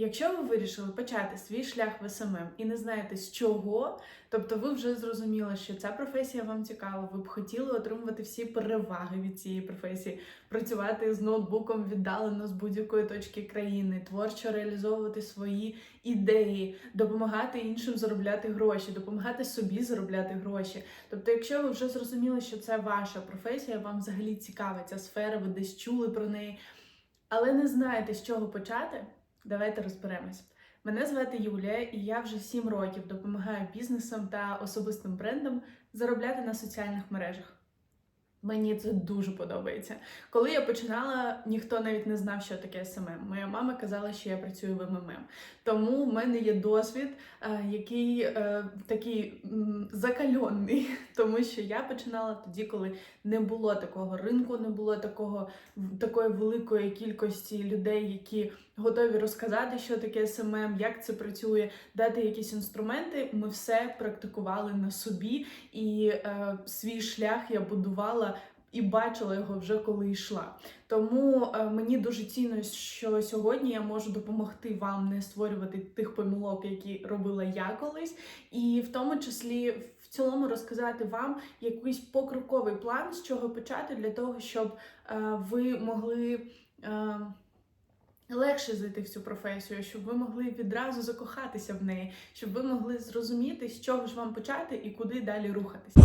Якщо ви вирішили почати свій шлях в СММ і не знаєте з чого, тобто ви вже зрозуміли, що ця професія вам цікава, ви б хотіли отримувати всі переваги від цієї професії, працювати з ноутбуком віддалено з будь-якої точки країни, творчо реалізовувати свої ідеї, допомагати іншим заробляти гроші, допомагати собі заробляти гроші. Тобто, якщо ви вже зрозуміли, що це ваша професія, вам взагалі цікава ця сфера, ви десь чули про неї, але не знаєте, з чого почати. Давайте розберемось. Мене звати Юлія, і я вже 7 років допомагаю бізнесам та особистим брендам заробляти на соціальних мережах. Мені це дуже подобається. Коли я починала, ніхто навіть не знав, що таке СММ. Моя мама казала, що я працюю в МММ. Тому в мене є досвід, е, який е, такий закальонний, тому що я починала тоді, коли не було такого ринку, не було такого такої великої кількості людей, які готові розказати, що таке СММ, як це працює, дати якісь інструменти. Ми все практикували на собі, і е, свій шлях я будувала. І бачила його вже коли йшла. Тому е, мені дуже цінно, що сьогодні я можу допомогти вам не створювати тих помилок, які робила я колись, і в тому числі в цілому розказати вам якийсь покроковий план, з чого почати, для того, щоб е, ви могли. Е, Легше зайти в цю професію, щоб ви могли відразу закохатися в неї, щоб ви могли зрозуміти, з чого ж вам почати і куди далі рухатися.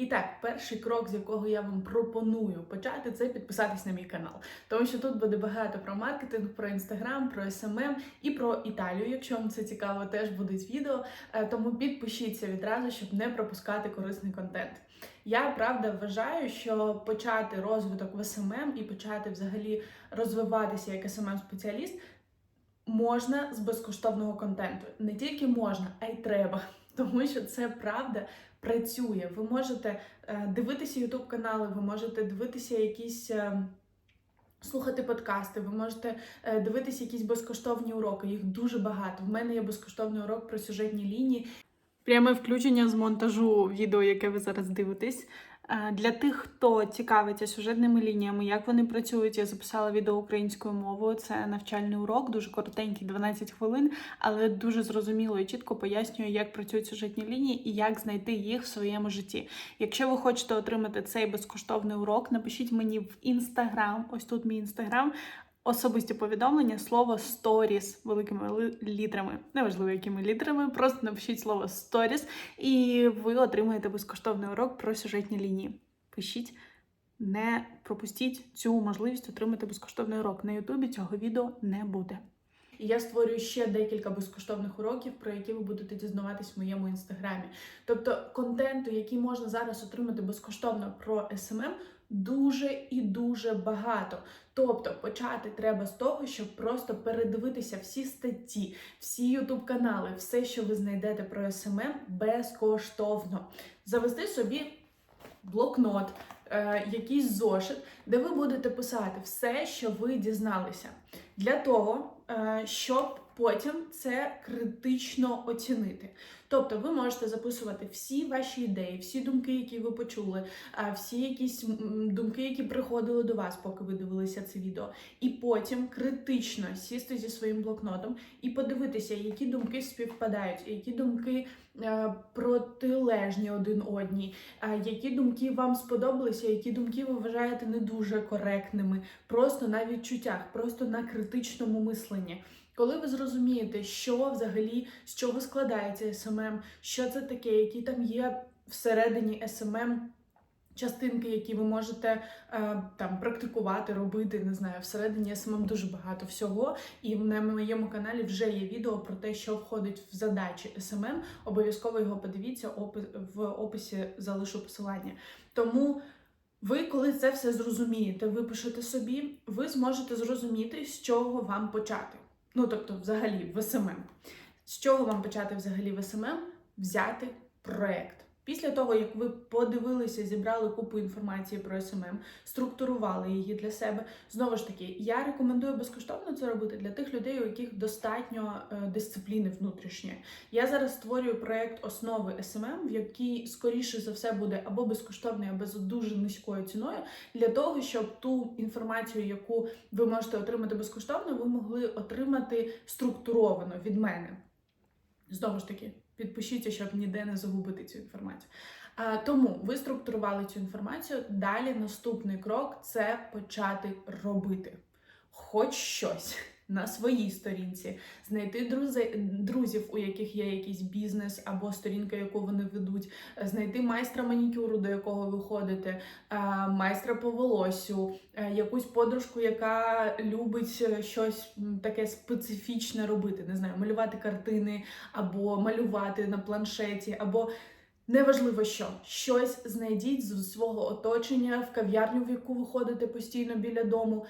І так, перший крок, з якого я вам пропоную почати, це підписатись на мій канал. Тому що тут буде багато про маркетинг, про інстаграм, про СММ і про Італію. Якщо вам це цікаво, теж будуть відео. Е, Тому підпишіться відразу, щоб не пропускати корисний контент. Я правда вважаю, що почати розвиток в СММ і почати взагалі розвиватися як СММ спеціаліст можна з безкоштовного контенту. Не тільки можна, а й треба. Тому що це правда працює. Ви можете е, дивитися ютуб канали, ви можете дивитися якісь. е, Слухати подкасти, ви можете е, дивитися якісь безкоштовні уроки. Їх дуже багато. В мене є безкоштовний урок про сюжетні лінії. Пряме включення з монтажу відео, яке ви зараз дивитесь. Е, Для тих, хто цікавиться сюжетними лініями, як вони працюють, я записала відео українською мовою. Це навчальний урок, дуже коротенький, 12 хвилин, але дуже зрозуміло і чітко пояснюю, як працюють сюжетні лінії і як знайти їх в своєму житті. Якщо ви хочете отримати цей безкоштовний урок, напишіть мені в інстаграм. Ось тут мій інстаграм. Особисті повідомлення, слово сторіс великими ли- літерами, неважливо якими літерами, просто напишіть слово сторіс, і ви отримаєте безкоштовний урок про сюжетні лінії. Пишіть, не пропустіть цю можливість отримати безкоштовний урок. На Ютубі цього відео не буде. І я створюю ще декілька безкоштовних уроків, про які ви будете дізнаватись в моєму інстаграмі. Тобто контенту, який можна зараз отримати безкоштовно про СММ, дуже і дуже багато. Тобто почати треба з того, щоб просто передивитися всі статті, всі ютуб канали, все, що ви знайдете про СММ, безкоштовно. Завести собі блокнот, е, якийсь зошит, де ви будете писати все, що ви дізналися, для того, е, щоб потім це критично оцінити. Тобто ви можете записувати всі ваші ідеї, всі думки, які ви почули, а, всі якісь думки, які приходили до вас, поки ви дивилися це відео, і потім критично сісти зі своїм блокнотом і подивитися, які думки співпадають, які думки е, протилежні один одній, е, які думки вам сподобалися, які думки ви вважаєте не дуже коректними, просто на відчуттях, просто на критичному мисленні. Коли ви зрозумієте, що взагалі з чого складається СММ, що це таке, які там є всередині СММ частинки, які ви можете е, там практикувати, робити, не знаю, всередині СММ дуже багато всього. І на моєму каналі вже є відео про те, що входить в задачі СММ. Обов'язково його подивіться, опи- в описі залишу посилання. Тому. Ви, коли це все зрозумієте, ви пишете собі, ви зможете зрозуміти, з чого вам почати. Ну, тобто, взагалі, в СММ. З чого вам почати взагалі в СММ? Взяти проект. Після того, як ви подивилися, зібрали купу інформації про СММ, структурували її для себе. Знову ж таки, я рекомендую безкоштовно це робити для тих людей, у яких достатньо е, дисципліни внутрішньої. Я зараз створюю проект основи СММ, в який скоріше за все буде або безкоштовний, або за дуже низькою ціною, для того, щоб ту інформацію, яку ви можете отримати безкоштовно, ви могли отримати структуровано від мене. Знову ж таки, підпишіться, щоб ніде не загубити цю інформацію. А, тому ви структурували цю інформацію. Далі наступний крок це почати робити хоч щось на своїй сторінці, знайти друзі, друзів, у яких є якийсь бізнес або сторінка, яку вони ведуть, знайти майстра манікюру, до якого ви ходите, е, майстра по волосю, е, якусь подружку, яка любить е, щось таке специфічне робити, не знаю, малювати картини або малювати на планшеті, або Неважливо що, щось знайдіть з свого оточення в кав'ярню, в яку ви ходите постійно біля дому.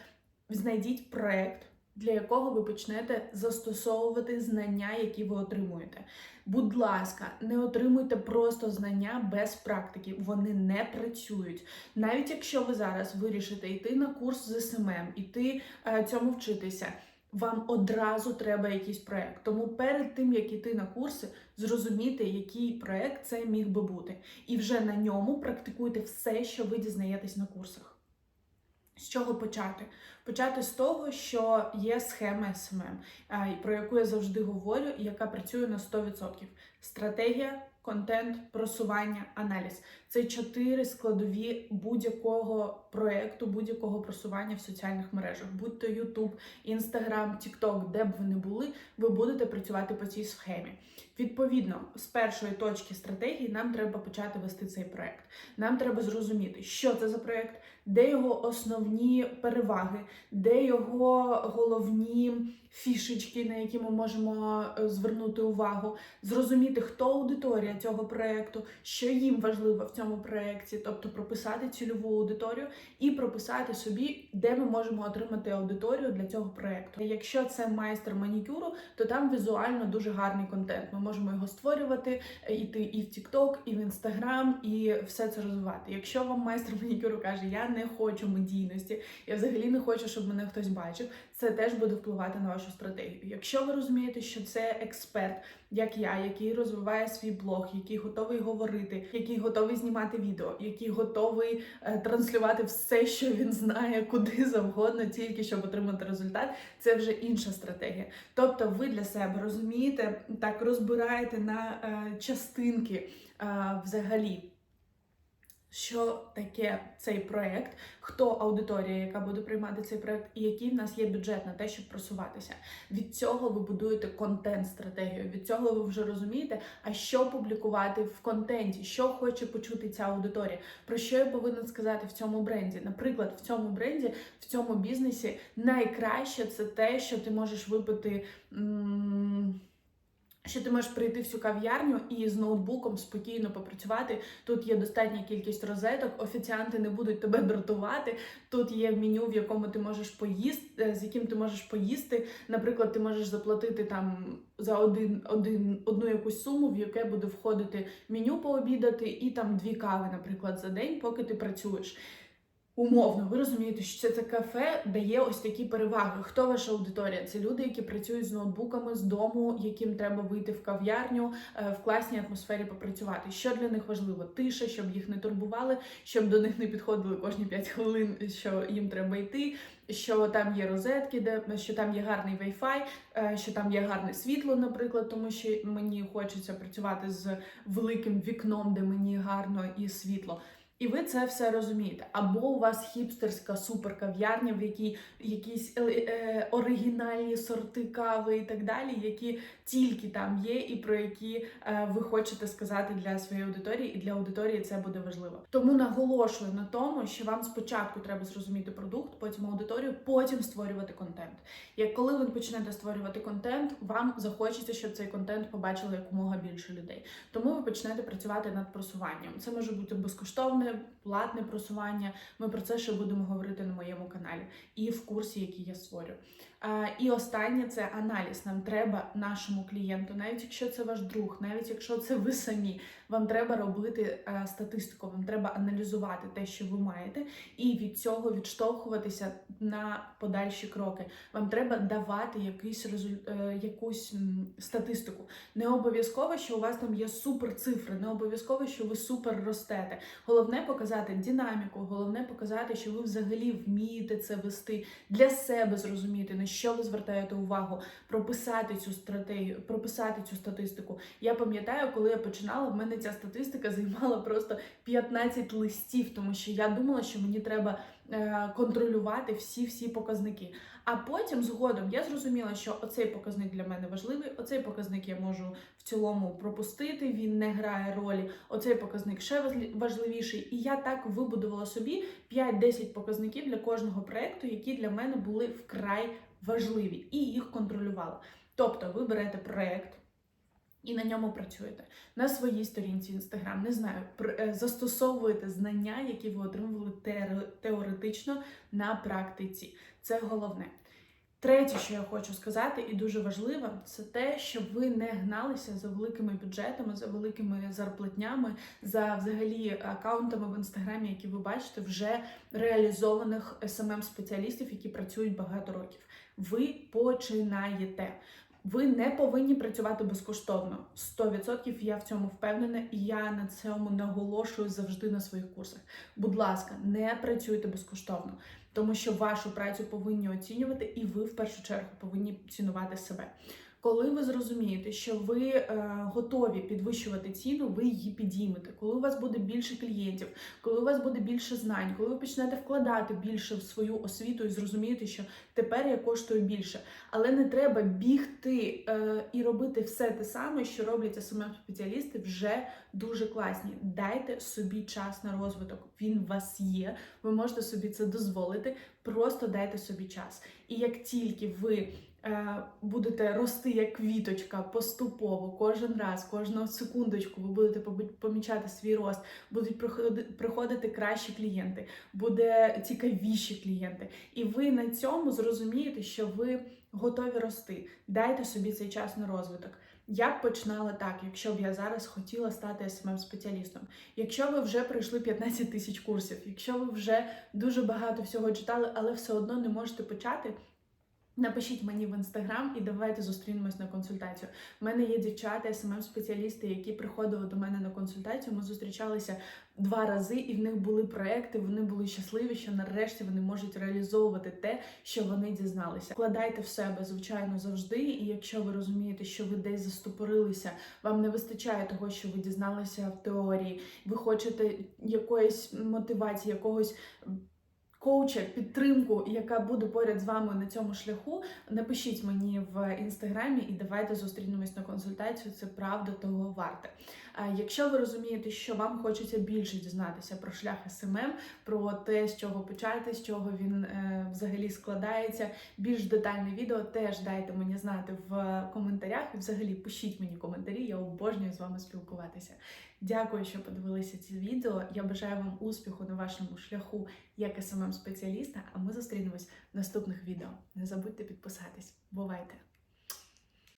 Знайдіть проект, для якого ви почнете застосовувати знання, які ви отримуєте. Будь ласка, не отримуйте просто знання без практики, вони не працюють. Навіть якщо ви зараз вирішите йти на курс з СММ, іти е, цьому вчитися. Вам одразу треба якийсь проект. Тому перед тим як іти на курси, зрозуміти, який проект це міг би бути, і вже на ньому практикуйте все, що ви дізнаєтесь на курсах. З чого почати? Почати з того, що є схема СММ, е, про яку я завжди говорю, і яка працює на 100%. Стратегія, контент, просування, аналіз це чотири складові будь-якого проекту, будь-якого просування в соціальних мережах, будь то YouTube, Instagram, TikTok, де б ви не були, ви будете працювати по цій схемі. Відповідно, з першої точки стратегії нам треба почати вести цей проект. Нам треба зрозуміти, що це за проект, де його основні переваги, де його головні фішечки, на які ми можемо е, звернути увагу, зрозуміти, хто аудиторія цього проекту, що їм важливо в цьому проекті, тобто прописати цільову аудиторію і прописати собі, де ми можемо отримати аудиторію для цього проекту. Якщо це майстер манікюру, то там візуально дуже гарний контент. Ми можемо його створювати, йти іти і в TikTok, і в Instagram, і все це розвивати. Якщо вам майстер манікюру каже, я не хочу медійності, я взагалі не хочу, щоб мене хтось бачив, це теж буде впливати на вашу стратегію. Якщо ви розумієте, що це експерт, як я, який розвиває свій блог, який готовий говорити, який готовий знімати відео, який готовий е, транслювати все, що він знає, куди завгодно, тільки щоб отримати результат, це вже інша стратегія. Тобто, ви для себе розумієте, так розбираєте на е, частинки е, взагалі. Що таке цей проект, хто аудиторія, яка буде приймати цей проект, і який в нас є бюджет на те, щоб просуватися. Від цього ви будуєте контент-стратегію. Від цього ви вже розумієте, а що публікувати в контенті, що хоче почути ця аудиторія, про що я повинен сказати в цьому бренді. Наприклад, в цьому бренді, в цьому бізнесі найкраще це те, що ти можеш випити. М що ти можеш прийти в цю кав'ярню і з ноутбуком спокійно попрацювати. Тут є достатня кількість розеток, офіціанти не будуть тебе дратувати. Тут є меню, в якому ти можеш поїсти, з яким ти можеш поїсти. Наприклад, ти можеш заплатити там за один, один одну якусь суму, в яке буде входити меню пообідати, і там дві кави, наприклад, за день, поки ти працюєш. Умовно, ви розумієте, що це, це кафе дає ось такі переваги. Хто ваша аудиторія? Це люди, які працюють з ноутбуками з дому, яким треба вийти в кав'ярню, е, в класній атмосфері попрацювати. Що для них важливо? Тиша, щоб їх не турбували, щоб до них не підходили кожні 5 хвилин, що їм треба йти. Що там є розетки, де що там є гарний Wi-Fi, е, що там є гарне світло, наприклад, тому що мені хочеться працювати з великим вікном, де мені гарно і світло. І ви це все розумієте. Або у вас хіпстерська суперкав'ярня, в якій якісь е, е, оригінальні сорти кави і так далі, які тільки там є, і про які е, ви хочете сказати для своєї аудиторії, і для аудиторії це буде важливо. Тому наголошую на тому, що вам спочатку треба зрозуміти продукт, потім аудиторію, потім створювати контент. Як коли ви почнете створювати контент, вам захочеться, щоб цей контент побачили якомога більше людей. Тому ви почнете працювати над просуванням. Це може бути безкоштовне це платне просування. Ми про це ще будемо говорити на моєму каналі і в курсі, який я створю. І останнє це аналіз. Нам треба нашому клієнту, навіть якщо це ваш друг, навіть якщо це ви самі, вам треба робити е, статистику, вам треба аналізувати те, що ви маєте, і від цього відштовхуватися на подальші кроки. Вам треба давати якийсь результ... е, якусь статистику. Не обов'язково, що у вас там є супер цифри, не обов'язково, що ви супер ростете. Головне показати динаміку, головне показати, що ви взагалі вмієте це вести для себе, зрозуміти що ви звертаєте увагу, прописати цю стратегію, прописати цю статистику. Я пам'ятаю, коли я починала, в мене ця статистика займала просто 15 листів, тому що я думала, що мені треба контролювати всі-всі показники. А потім згодом я зрозуміла, що оцей показник для мене важливий, оцей показник я можу в цілому пропустити, він не грає ролі. Оцей показник ще важливіший. І я так вибудувала собі 5-10 показників для кожного проекту, які для мене були вкрай важливі, і їх контролювала. Тобто, ви берете проект. І на ньому працюєте на своїй сторінці Інстаграм, не знаю, е, застосовуєте знання, які ви отримували теоретично на практиці. Це головне. Третє, що я хочу сказати, і дуже важливо, це те, щоб ви не гналися за великими бюджетами, за великими зарплатнями, за взагалі акаунтами в інстаграмі, які ви бачите, вже реалізованих smm спеціалістів, які працюють багато років. Ви починаєте. Ви не повинні працювати безкоштовно. 100% я в цьому впевнена, і я на цьому наголошую завжди на своїх курсах. Будь ласка, не працюйте безкоштовно, тому що вашу працю повинні оцінювати, і ви в першу чергу повинні цінувати себе. Коли ви зрозумієте, що ви е, готові підвищувати ціну, ви її підіймете. Коли у вас буде більше клієнтів, коли у вас буде більше знань, коли ви почнете вкладати більше в свою освіту і зрозумієте, що тепер я коштую більше. Але не треба бігти е, і робити все те саме, що роблять smm спеціалісти вже дуже класні. Дайте собі час на розвиток. Він у вас є. Ви можете собі це дозволити. Просто дайте собі час. І як тільки ви будете рости як квіточка поступово, кожен раз, кожну секундочку, ви будете помічати свій рост, будуть приходи- приходити кращі клієнти, буде цікавіші клієнти. І ви на цьому зрозумієте, що ви готові рости. Дайте собі цей час на розвиток. Я б починала так, якщо б я зараз хотіла стати smm спеціалістом Якщо ви вже пройшли 15 тисяч курсів, якщо ви вже дуже багато всього читали, але все одно не можете почати. Напишіть мені в інстаграм і давайте зустрінемось на консультацію. У мене є дівчата, smm спеціалісти які приходили до мене на консультацію. Ми зустрічалися два рази, і в них були проекти. Вони були щасливі, що нарешті вони можуть реалізовувати те, що вони дізналися. Вкладайте в себе, звичайно, завжди. І якщо ви розумієте, що ви десь застопорилися, вам не вистачає того, що ви дізналися в теорії, ви хочете якоїсь мотивації, якогось. Коуча, підтримку, яка буде поряд з вами на цьому шляху, напишіть мені в інстаграмі і давайте зустрінемось на консультацію. Це правда того варте. Якщо ви розумієте, що вам хочеться більше дізнатися про шлях СММ, про те, з чого почати, з чого він е, взагалі складається, більш детальне відео теж дайте мені знати в коментарях. І взагалі пишіть мені коментарі, я обожнюю з вами спілкуватися. Дякую, що подивилися ці відео. Я бажаю вам успіху на вашому шляху як СММ спеціаліста. А ми зустрінемось в наступних відео. Не забудьте підписатись. Бувайте!